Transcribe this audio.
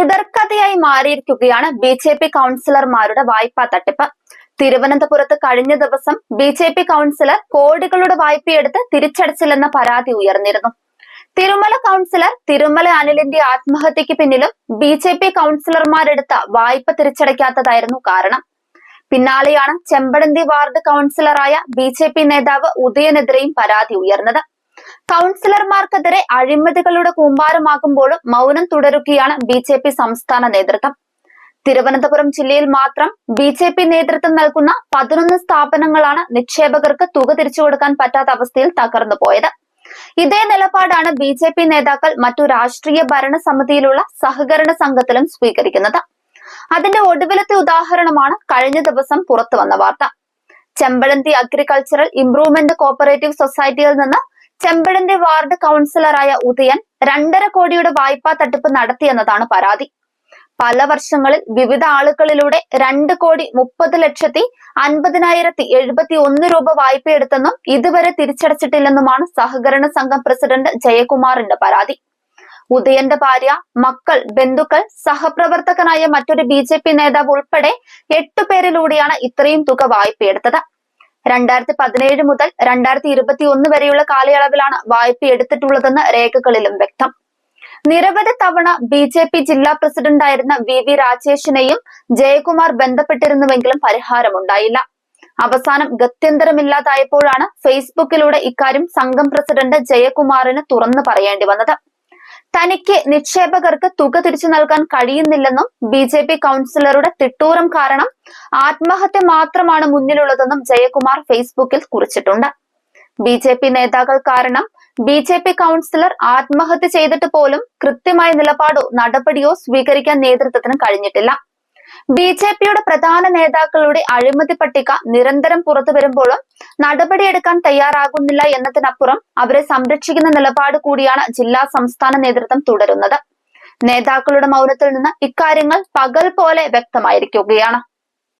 തുടർക്കഥയായി മാറിയിരിക്കുകയാണ് B J P കൗൺസിലർമാരുടെ വായ്പാ തട്ടിപ്പ്. തിരുവനന്തപുരത്ത് കഴിഞ്ഞ ദിവസം ബി ജെ പി കൗൺസിലർ കോടികളുടെ വായ്പയെടുത്ത് തിരിച്ചടച്ചില്ലെന്ന പരാതി ഉയർന്നിരുന്നു. തിരുമല കൗൺസിലർ തിരുമല അനിലിന്റെ ആത്മഹത്യക്ക് പിന്നിലും ബി ജെ പി കൗൺസിലർമാരെടുത്ത വായ്പ തിരിച്ചടയ്ക്കാത്തതായിരുന്നു കാരണം. പിന്നാലെയാണ് ചെമ്പടന്തി വാർഡ് കൗൺസിലറായ ബി ജെ പി നേതാവ് ഉദയനെതിരെയും പരാതി ഉയർന്നത്. കൗൺസിലർമാർക്കെതിരെ അഴിമതികളുടെ കൂമ്പാരമാകുമ്പോഴും മൗനം തുടരുകയാണ് ബി ജെ പി സംസ്ഥാന നേതൃത്വം. തിരുവനന്തപുരം ജില്ലയിൽ മാത്രം ബി ജെ പി നേതൃത്വം നൽകുന്ന പതിനൊന്ന് സ്ഥാപനങ്ങളാണ് നിക്ഷേപകർക്ക് തുക തിരിച്ചു കൊടുക്കാൻ പറ്റാത്ത അവസ്ഥയിൽ തകർന്നു പോയത്. ഇതേ നിലപാടാണ് ബി ജെ പി നേതാക്കൾ മറ്റു രാഷ്ട്രീയ ഭരണസമിതിയിലുള്ള സഹകരണ സംഘത്തിലും സ്വീകരിക്കുന്നത്. അതിന്റെ ഒടുവിലത്തെ ഉദാഹരണമാണ് കഴിഞ്ഞ ദിവസം പുറത്തു വന്ന വാർത്ത. ചെമ്പഴന്തി അഗ്രികൾച്ചറൽ ഇംപ്രൂവ്മെന്റ് കോപ്പറേറ്റീവ് സൊസൈറ്റിയിൽ നിന്ന് ചെമ്പഴന്തി വാർഡ് കൗൺസിലറായ ഉദയൻ രണ്ടര കോടിയുടെ വായ്പാ തട്ടിപ്പ് നടത്തിയെന്നതാണ് പരാതി. പല വർഷങ്ങളിൽ വിവിധ ആളുകളിലൂടെ രണ്ട് കോടി മുപ്പത് ലക്ഷത്തി അൻപതിനായിരത്തി എഴുപത്തി ഒന്ന് രൂപ വായ്പയെടുത്തെന്നും ഇതുവരെ തിരിച്ചടച്ചിട്ടില്ലെന്നുമാണ് സഹകരണ സംഘം പ്രസിഡന്റ് ജയകുമാറിന്റെ പരാതി. ഉദയന്റെ ഭാര്യ മക്കൾ ബന്ധുക്കൾ സഹപ്രവർത്തകനായ മറ്റൊരു ബി നേതാവ് ഉൾപ്പെടെ എട്ടു പേരിലൂടെയാണ് ഇത്രയും തുക വായ്പയെടുത്തത് രണ്ടായിരത്തി പതിനേഴ് മുതൽ രണ്ടായിരത്തി ഇരുപത്തി ഒന്ന് വരെയുള്ള കാലയളവിലാണ് വായ്പ എടുത്തിട്ടുള്ളതെന്ന് രേഖകളിലും വ്യക്തം. നിരവധി തവണ ബി ജെ പി ജില്ലാ പ്രസിഡന്റായിരുന്ന വി വി രാജേഷിനെയും ജയകുമാർ ബന്ധപ്പെട്ടിരുന്നുവെങ്കിലും പരിഹാരമുണ്ടായില്ല. അവസാനം ഗത്യന്തരമില്ലാതായപ്പോഴാണ് ഫേസ്ബുക്കിലൂടെ ഇക്കാര്യം സംഘം പ്രസിഡന്റ് ജയകുമാറിന് തുറന്നു പറയേണ്ടി വന്നത്. തനിക്ക് നിക്ഷേപകർക്ക് തുക തിരിച്ചു നൽകാൻ കഴിയുന്നില്ലെന്നും ബി ജെ പി കൗൺസിലറുടെ തിട്ടൂരം കാരണം ആത്മഹത്യ മാത്രമാണ് മുന്നിലുള്ളതെന്നും ജയകുമാർ ഫേസ്ബുക്കിൽ കുറിച്ചിട്ടുണ്ട്. ബി ജെ പി നേതാക്കൾ കാരണം ബി ജെ പി കൗൺസിലർ ആത്മഹത്യ ചെയ്തിട്ട് പോലും കൃത്യമായ നിലപാടോ നടപടിയോ സ്വീകരിക്കാൻ നേതൃത്വത്തിന് കഴിഞ്ഞിട്ടില്ല. ബി ജെ പിയുടെ പ്രധാന നേതാക്കളുടെ അഴിമതി പട്ടിക നിരന്തരം പുറത്തു വരുമ്പോഴും നടപടിയെടുക്കാൻ തയ്യാറാകുന്നില്ല എന്നതിനപ്പുറം അവരെ സംരക്ഷിക്കുന്ന നിലപാട് കൂടിയാണ് ജില്ലാ സംസ്ഥാന നേതൃത്വം തുടരുന്നത്. നേതാക്കളുടെ മൗനത്തിൽ നിന്ന് ഇക്കാര്യങ്ങൾ പകൽ പോലെ വ്യക്തമായിരിക്കുകയാണ്.